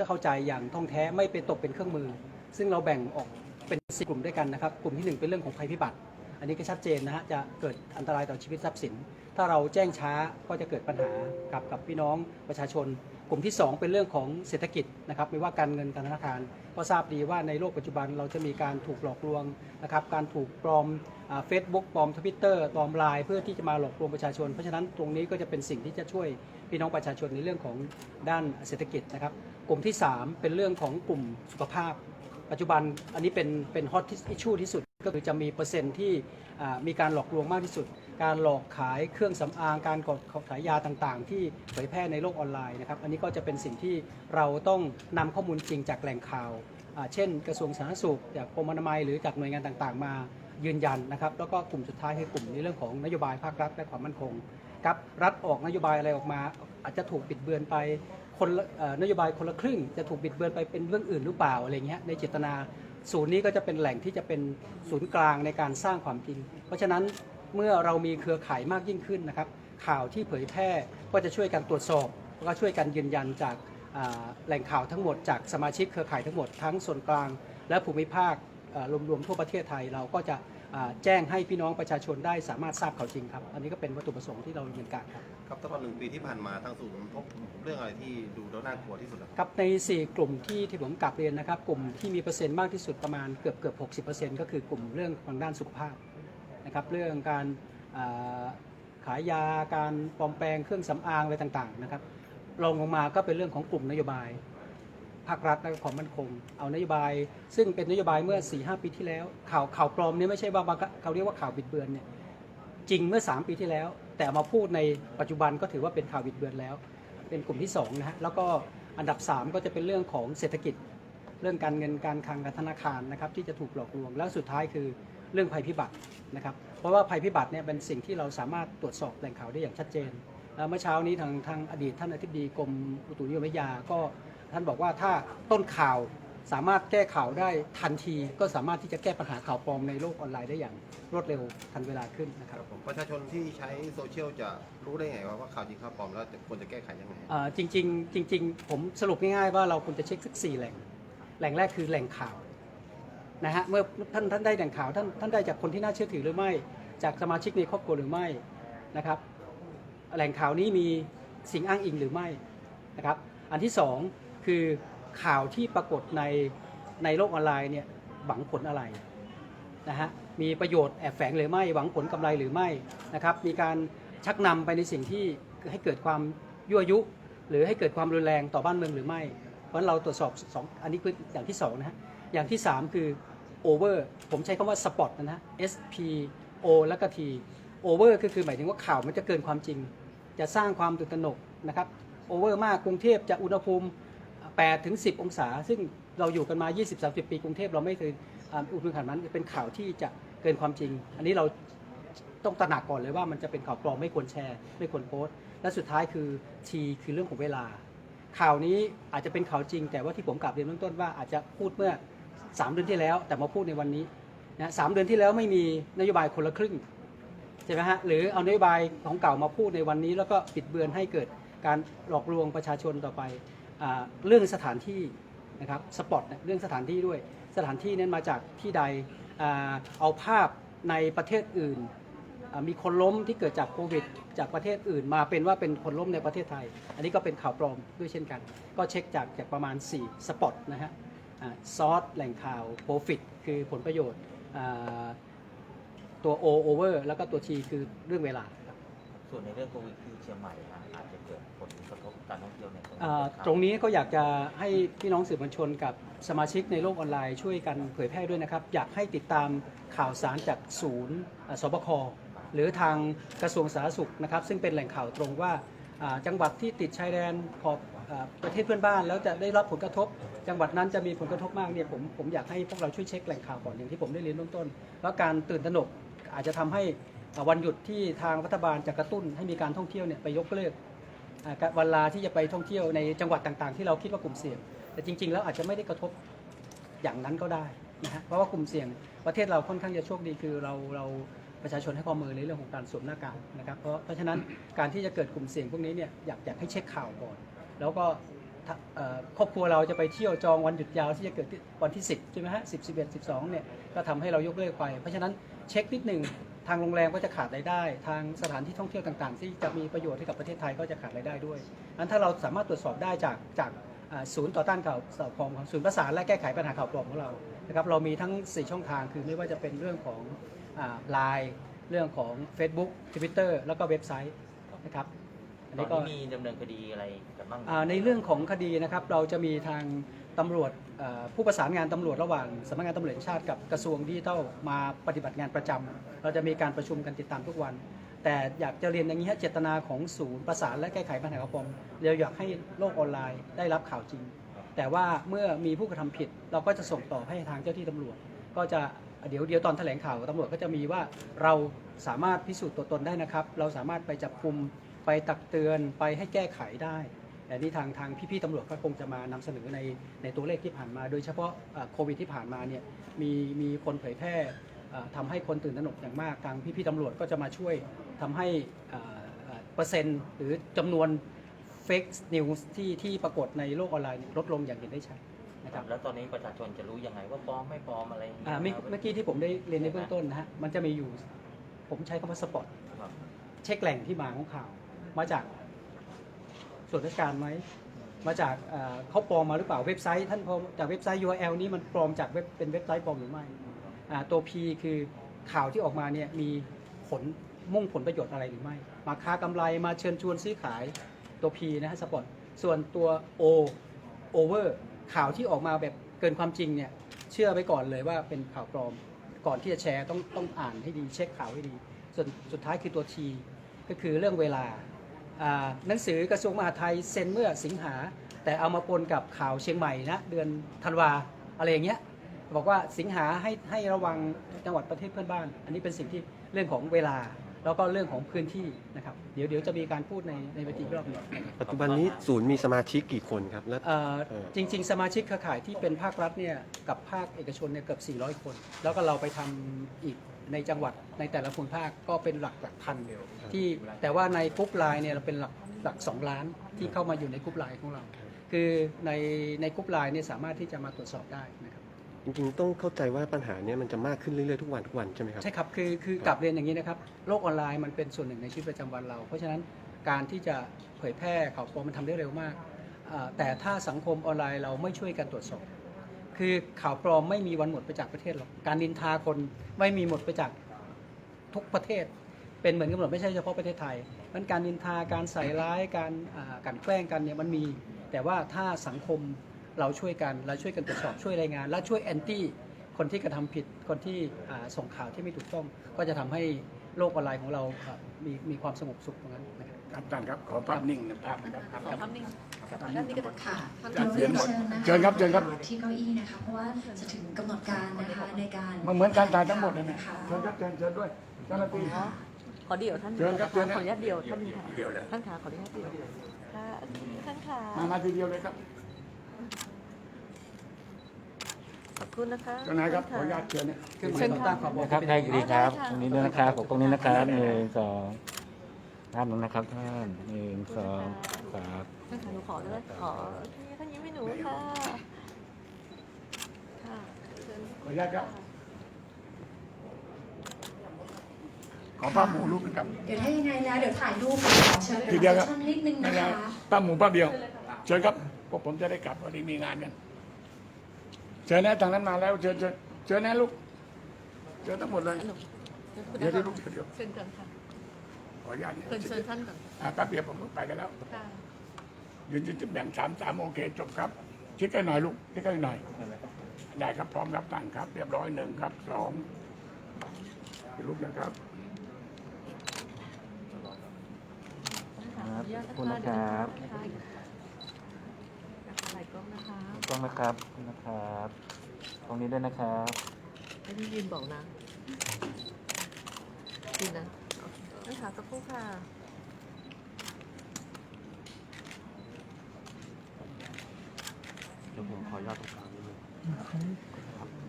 จะเข้าใจอย่างท่องแท้ไม่ไปตกเป็นเครื่องมือ ซึ่งเราแบ่งออกเป็นสี่กลุ่มด้วยกันนะครับ กลุ่มที่หนึ่งเป็นเรื่องของภัยพิบัติ อันนี้ก็ชัดเจนนะฮะจะเกิดอันตรายต่อชีวิตทรัพย์สิน ถ้าเราแจ้งช้าก็จะเกิดปัญหากับกับพี่น้องประชาชน กลุ่มที่ 2 เป็นเรื่องของเศรษฐกิจนะครับไม่ว่าการเงินการธนาคารก็ทราบดีว่าในโลกปัจจุบันเราจะมีการถูกหลอกลวงนะครับการถูกปลอมเฟซบุ๊กปลอมทวิตเตอร์ปลอมไลน์เพื่อที่จะมาหลอกลวงประชาชน เพราะฉะนั้นตรงนี้ก็จะเป็นสิ่งที่จะช่วยพี่น้องประชาชนในเรื่องของด้านเศรษฐกิจนะครับ กลุ่มที่ 3 เป็นเรื่องของกลุ่มสุขภาพ ปัจจุบันอันนี้เป็นเป็นฮอตอิชชูที่สุด ก็คือจะมีเปอร์เซ็นต์ที่มีการหลอกลวงมากที่สุด การหลอกขายเครื่องสำอางการกดขายยาต่างๆ ที่เผยแพร่ในโลกออนไลน์นะครับอันนี้ก็จะเป็นสิ่งที่เราต้องนำข้อมูลจริงจากแหล่งข่าว เช่น กระทรวงสาธารณสุขจากกรมอนามัยหรือจากหน่วยงานต่างๆ มายืนยันนะครับแล้วก็กลุ่มสุดท้ายคือกลุ่มในเรื่องของนโยบายภาครัฐและความมั่นคง ครับรัฐออกนโยบายอะไรออกมา อาจจะถูกปิดเบือนไปคนนโยบายคนละครึ่ง จะถูกบิดเบือนไปเป็นเรื่องอื่นหรือเปล่าอะไรเงี้ยในเจตนาศูนย์นี้ก็จะเป็นแหล่งที่จะเป็นศูนย์กลางในการสร้างความจริง เพราะฉะนั้นเมื่อเรามีเครือข่ายมากยิ่งขึ้นนะครับ ข่าวที่เผยแพร่ก็จะช่วยกันตรวจสอบแล้วก็ช่วยกันยืนยันจากแหล่งข่าวทั้งหมดจากสมาชิกเครือข่ายทั้งหมดทั้งส่วนกลาง และภูมิภาครวมๆทั่วประเทศไทยเราก็จะ แจ้งให้พี่น้องประชาชนได้สามารถทราบข่าวจริงครับ อันนี้ก็เป็นวัตถุประสงค์ที่เราดำเนินการครับ ครับตลอดหนึ่งปีที่ผ่านมาทางศูนย์พบเรื่องอะไรที่ดูแล้วน่ากลัวที่สุดครับครับใน 4 กลุ่มที่ที่ผมกลับเรียนนะครับ กลุ่มที่มีเปอร์เซ็นต์มากที่สุดประมาณเกือบเกือบ60%ก็คือกลุ่มเรื่องทางด้านสุขภาพนะครับเรื่องการอ่าขายยาการปลอมแปลงเครื่องสำอางอะไรต่างๆนะครับรองลงมาก็เป็นเรื่องของกลุ่มนโยบาย ภาครัฐและความมั่นคง เอานโยบาย ซึ่งเป็นนโยบายเมื่อ4-5ปีที่แล้ว ข่าวข่าวปลอมเนี่ยไม่ใช่ว่าเขาเรียกว่าข่าวบิดเบือนเนี่ยจริงเมื่อ 3 ปีที่แล้ว แต่มาพูดในปัจจุบันก็ถือว่าเป็นข่าวบิดเบือนแล้ว เป็นกลุ่มที่2นะฮะแล้วก็อันดับ 3 ก็จะเป็นเรื่องของเศรษฐกิจ เรื่องการเงินการคลังการธนาคารนะครับที่จะถูกหลอกลวงแล้วสุดท้ายคือเรื่องภัยพิบัตินะครับเพราะว่าภัยพิบัติเนี่ยเป็นสิ่งที่เราสามารถตรวจสอบแหล่งข่าวได้อย่างชัดเจนเมื่อเช้านี้ทางทางอดีตท่านอธิบดีกรมอุตุนิยมวิทยาก็ ท่านบอกว่าถ้าต้นข่าวสามารถแก้ข่าวได้ทันทีก็สามารถที่จะแก้ปัญหาข่าวปลอมในโลกออนไลน์ได้อย่างรวดเร็วทันเวลาขึ้นนะครับผมประชาชนที่ใช้โซเชียลจะรู้ได้ไงว่าว่าข่าวจริงข่าวปลอมแล้วจะควรจะแก้ไขยังไงอ่าจริงๆจริง ๆ ผมสรุปง่ายๆว่าเราควรจะเช็คสักสี่แหล่ง แหล่งแรกคือแหล่งข่าวนะฮะเมื่อท่านท่านได้แหล่งข่าวท่านท่านได้จากคนที่น่าเชื่อถือหรือไม่ จากสมาชิกในครอบครัวหรือไม่นะครับแหล่งข่าวนี้มีสิ่งอ้างอิงหรือไม่นะครับ อันที่สอง คือข่าวที่ปรากฏในในโลกออนไลน์เนี่ยหวังผลอะไรนะฮะมีประโยชน์แอบแฝงหรือไม่หวังผลกำไรหรือไม่นะครับมีการชักนำไปในสิ่งที่ให้เกิดความยั่วยุ หรือให้เกิดความรุนแรงต่อบ้านเมืองหรือไม่ เพราะนั้นเราตรวจสอบสองอันนี้คืออย่างที่สองนะฮะอย่างที่สามคือ over ผมใช้คำว่า spot นะฮะ S P O แล้วก็ T over ก็คือหมายถึงว่าข่าวมันจะเกินความจริง จะสร้างความตื่นตระหนกนะครับ over มากกรุงเทพจะอุณหภูมิ 8ถึง10 องศา ซึ่งเราอยู่กันมา 20-30 ปีกรุงเทพเราไม่เคยอุณหภูมิขนาดนั้นเป็นข่าวที่จะเกินความจริง อันนี้เราต้องตระหนักก่อนเลยว่ามันจะเป็นข่าวปลอมไม่ควรแชร์ ไม่ควรโพสต์และสุดท้ายคือ T คือเรื่องของเวลา ข่าวนี้อาจจะเป็นข่าวจริง แต่ว่าที่ผมกลับเรียนเบื้องต้นว่าอาจจะพูดเมื่อ 3 เดือนที่แล้ว แต่มาพูดในวันนี้นะสามเดือนที่แล้วไม่มีนโยบายคนละครึ่งใช่ไหมฮะหรือเอานโยบายของเก่ามาพูดในวันนี้ แล้วก็ปิดเบือนให้เกิดการหลอกลวงประชาชนต่อไป เรื่องสถานที่นะครับสปอตเนี่ยเรื่องสถานที่ด้วย สถานที่นั้นมาจากที่ใดอเอาภาพในประเทศอื่น มีคนล้มที่เกิดจากโควิด จากประเทศอื่น มาเป็นว่าเป็นคนล้มในประเทศไทย อันนี้ก็เป็นข่าวปลอมด้วยเช่นกัน ก็เช็คจากจากประมาณ 4 สปอตนะฮะซอสแหล่งข่าว profit คือผลประโยชน์ตัว O over แล้วก็ตัว T คือเรื่องเวลา ส่วนในเรื่องโควิดที่เชียงใหม่นะอาจจะเกิดผลกระทบการท่องเที่ยวในตรงอ่านี้ตรงนี้ก็อยากจะให้พี่น้องสื่อมวลชนกับสมาชิกในโลกออนไลน์ช่วยกันเผยแพร่ด้วยนะครับ อยากให้ติดตามข่าวสารจากศูนย์อ่าสบคหรือทางกระทรวงสาธารณสุขนะครับ ซึ่งเป็นแหล่งข่าวตรงว่าอ่าจังหวัดที่ติดชายแดนขอบอ่าประเทศเพื่อนบ้าน แล้วจะได้รับผลกระทบ จังหวัดนั้นจะมีผลกระทบมากเนี่ยผมผมอยากให้พวกเราช่วยเช็คแหล่งข่าวก่อนอย่างที่ผมได้เรียนเบื้องต้น แล้วการตื่นตระหนกอาจจะทำให้อ่า วันหยุดที่ทางรัฐบาลจะกระตุ้นให้มีการท่องเที่ยวเนี่ยไปยกเลิกอ่าวันลาที่จะไปท่องเที่ยวในจังหวัดต่างๆ ที่เราคิดว่ากลุ่มเสี่ยง แต่จริง ๆ แล้วอาจจะไม่ได้กระทบอย่างนั้นก็ได้นะฮะเพราะว่ากลุ่มเสี่ยงประเทศเราค่อนข้างจะโชคดีคือเราเราประชาชนให้ความมือในเรื่องของการสวมหน้ากากนะครับเพราะเพราะฉะนั้นการที่จะเกิดกลุ่มเสี่ยงพวกนี้เนี่ยอยากอยากให้เช็คข่าวก่อน แล้วก็ครอบครัวเราจะไปเที่ยวจองวันหยุดยาวที่จะเกิดวันที่ 10ใช่ไหมฮะ10 11 12เอ็ดสิบสองเนี่ยก็ทำให้เรายกเลิกไป เพราะฉะนั้นเช็คนิดหนึ่ง ทางโรงแรมก็จะขาดรายได้ ทางสถานที่ท่องเที่ยวต่างๆ ที่จะมีประโยชน์ให้กับประเทศไทยก็จะขาดรายได้ด้วยอันถ้าเราสามารถตรวจสอบได้จากจากศูนย์ต่อต้านข่าวสาวปลอมของศูนย์ประสานและแก้ไขปัญหาข่าวปลอมของเรานะครับเรามีทั้ง 4 ช่องทางคือไม่ว่าจะเป็นเรื่องของไลน์เรื่องของ Facebook Twitter แล้วก็เว็บไซต์นะครับ อันตอนี้นก็ นี้มีดำเนินคดีอะไรกันบ้างอ่าในเรื่องของคดีนะครับเราจะมีทางตำรวจเอ่อผู้ประสานงานตำรวจระหว่างสำนักงานตำรวจแห่งชาติกับกระทรวงดิจิทัลมาปฏิบัติงานประจำเราจะมีการประชุมกันติดตามทุกวัน แต่อยากจะเรียนอย่างนี้ฮะเจตนาของศูนย์ประสานและแก้ไขปัญหาข่าวปลอมเราอยากให้โลกออนไลน์ได้รับข่าวจริง แต่ว่าเมื่อมีผู้กระทำผิด เราก็จะส่งต่อให้ทางเจ้าที่ตำรวจ ก็จะเดี๋ยวเดี๋ยวตอนแถลงข่าวตำรวจก็จะมีว่าเราสามารถพิสูจน์ตัวตนได้นะครับ เราสามารถไปจับกลุ่ม ไปตักเตือนไปให้แก้ไขได้แต่นี่ทางทางพี่ๆตำรวจก็คงจะมานำเสนอในในตัวเลขที่ผ่านมา โดยเฉพาะเอ่อโควิดที่ผ่านมาเนี่ยมีมีคนเผยแพร่เอ่อทำให้คนตื่นตระหนกอย่างมาก ทางพี่ๆตำรวจก็จะมาช่วยทำให้เอ่อเอ่อเปอร์เซ็นต์ หรือจำนวนเฟกนิวส์ที่ที่ปรากฏในโลกออนไลน์เนี่ยลดลงอย่างเห็นได้ชัดนะครับแล้วตอนนี้ประชาชนจะรู้ยังไงว่าปลอมไม่ปลอมอะไรย่างเงี้ยอ่าเมื่อเมื่อกี้ที่ผมได้เรียนในเบื้องต้นนะฮะมันจะมีอยู่ผมใช้คำว่าสปอตครับเช็คแหล่งที่มาของข่าว มาจากส่วนราชการไหมมาจากเขาปลอมมาหรือเปล่าเว็บไซต์ท่านพอจากเว็บไซต์ URL นี้มันปลอมจากเว็บเป็นเว็บไซต์ปลอมหรือไม่ตัว P คือข่าวที่ออกมาเนี่ยมีผลมุ่งผลประโยชน์อะไรหรือไม่ มาค้ากำไรมาเชิญชวนซื้อขายตัว P นะฮะสปอตส่วนตัว O over ข่าวที่ออกมาแบบเกินความจริงเนี่ยเชื่อไปก่อนเลยว่าเป็นข่าวปลอมก่อนที่จะแชร์ต้องต้องอ่านให้ดีเช็คข่าวให้ดี ส่วนสุดท้ายคือตัว T ก็คือเรื่องเวลา หนังสือกระทรวงมหาดไทยเซ็นเมื่อสิงหา แต่เอามาปนกับข่าวเชียงใหม่นะเดือนธันวาอะไรอย่างเงี้ยบอกว่าสิงหาให้ให้ระวังจังหวัดประเทศเพื่อนบ้าน อันนี้เป็นสิ่งที่เรื่องของเวลา แล้วก็เรื่องของพื้นที่นะครับเดี๋ยวเดี๋ยวจะมีการพูดในในเวทีอีกรอบหนึงปัจจุบันนี้ศูนย์มีสมาชิกกี่คนครับ และเอ่อเออจริง ๆ สมาชิกเครือข่ายที่เป็นภาครัฐเนี่ยกับภาคเอกชนเนี่ยเกือบ400 คน แล้วก็เราไปทำอีก ในจังหวัดในแต่ละภูมิภาคก็เป็นหลักหลักพันที่แต่ว่าในกรุ๊ปไลน์เนี่ยเราเป็นหลักหลัก 2 ล้านที่เข้ามาอยู่ในกรุ๊ปไลน์ของเรา คือในในกรุ๊ปไลน์เนี่ยสามารถที่จะมาตรวจสอบได้นะครับจริงๆต้องเข้าใจว่าปัญหาเนี้มันจะมากขึ้นเรื่อยๆทุกวันทุกวันใช่ไหมครับใช่ครับคือคือกลับเรียนอย่างนี้นะครับโลกออนไลน์มันเป็นส่วนหนึ่งในชีวิตประจำวันเรา เพราะฉะนั้นการที่จะเผยแพร่ข่าวปลอมมันทำได้เร็วมากอ่าแต่ถ้าสังคมออนไลน์เราไม่ช่วยกันตรวจสอบ คือข่าวปลอมไม่มีวันหมดไปจากประเทศหรอก การนินทาคนไม่มีหมดไปจากทุกประเทศ เป็นเหมือนกันหมดไม่ใช่เฉพาะประเทศไทยมันการนินทาการใส่ร้ายการอ่ากลันแกล้งกันเนี่ยมันมี แต่ว่าถ้าสังคมเราช่วยกันเราช่วยกันตรวจสอบช่วยรายงาน และช่วยแอนตี้คนที่กระทำผิดคนที่อ่าส่งข่าวที่ไม่ถูกต้อง ก็จะทำให้โลกออนไลน์ของเราอ่ามีมีความสงบสุขตรงนั้นนะครับครับท่านครับขอภาพนิ่งหนึ่งภาพนะครับขอภาพนิ่ง ด้านนี้ก็ได้ค่ะท่านจัดเรียนหมดนะคะเชิญครับเชิญครับที่เก้าอี้นะคะเพราะว่าจะถึงกำหนดการนะคะในการมันเหมือนการถ่ายทั้งหมดเลยนะค่ะเชิญครับเชิญเชิญด้วยเจ้าหน้าที่ค่ะขอเดี่ยวท่านเชิญครับเชิญครับขออนุญาตเดี่ยวท่านค่ะเดี๋ยวเลยท่านขาขออนุญาตเดี่ยวค่ะท่านขามามาทีเดียวเลยครับขอบคุณนะคะเจ้านายครับขออนุญาตเชิญเนี่ยเครื่องหมายต่อต้านข่าวปลอมนะครับได้ดีครับตรงนี้ด้วยนะครับผมตรงนี้นะครับหนึ่งสองท่านหนึงนะครับท่านหนึ่งสอง ครับท่านขาหนูขอด้วยขอโอเคท่านยิ้มให้หนูค่ะค่ะเชิญขออนุญาตครับขอภาพหมูรูปหนึงครับ เดี๋ยวถ้ายังไงแล้วเดี๋ยวถ่ายรูปขอเชิญทีเดียวครับท่านนิดนึงไม่นะใช่คะภาพหมูภาพเดียว เชิญครับพวกผมจะได้กลับวันนี้มีงานกัน เชิญนะทางนั้นมาแล้ว เชิญเชิญเชิญนะลูก เชิญทั้งหมดเลย หนูเดี๋ยวเดี๋ยวลูกเดี๋ยวเชิญก่อนค่ะขออนุญาตเนี่ยเชิญเชิญท่านก่อนอ่าแป๊บเดียวผมไปกันแล้ว ค่ะ ยืนยืนจะแบ่งสามสามโอเคจบครับ ชิดกันหน่อยลูกชิดกันหน่อย ได้ครับพร้อมรับตั้งครับ เรียบร้อยหนึ่งครับสองลูกนะครับท่านขาขออนุญาตขอบคุณนะครับนะคะถ่ายกล้องนะคะต้องนะครับนะครับตรงนี้ด้วยนะครับให้พี่ยืนบอกนะยืนนะท่านขาสักครู่ค่ะ เดี๋ยวผมขออนุญตรงกลางนิดนึง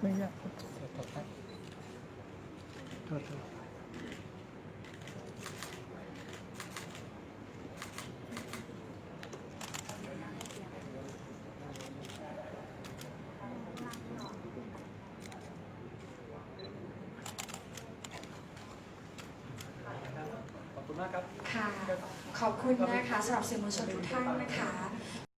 ไม่ยากครับครับขอบคุณมากครับ ค่ะ ขอบคุณนะคะสำหรับสื่อมวลชนทุกท่านนะคะ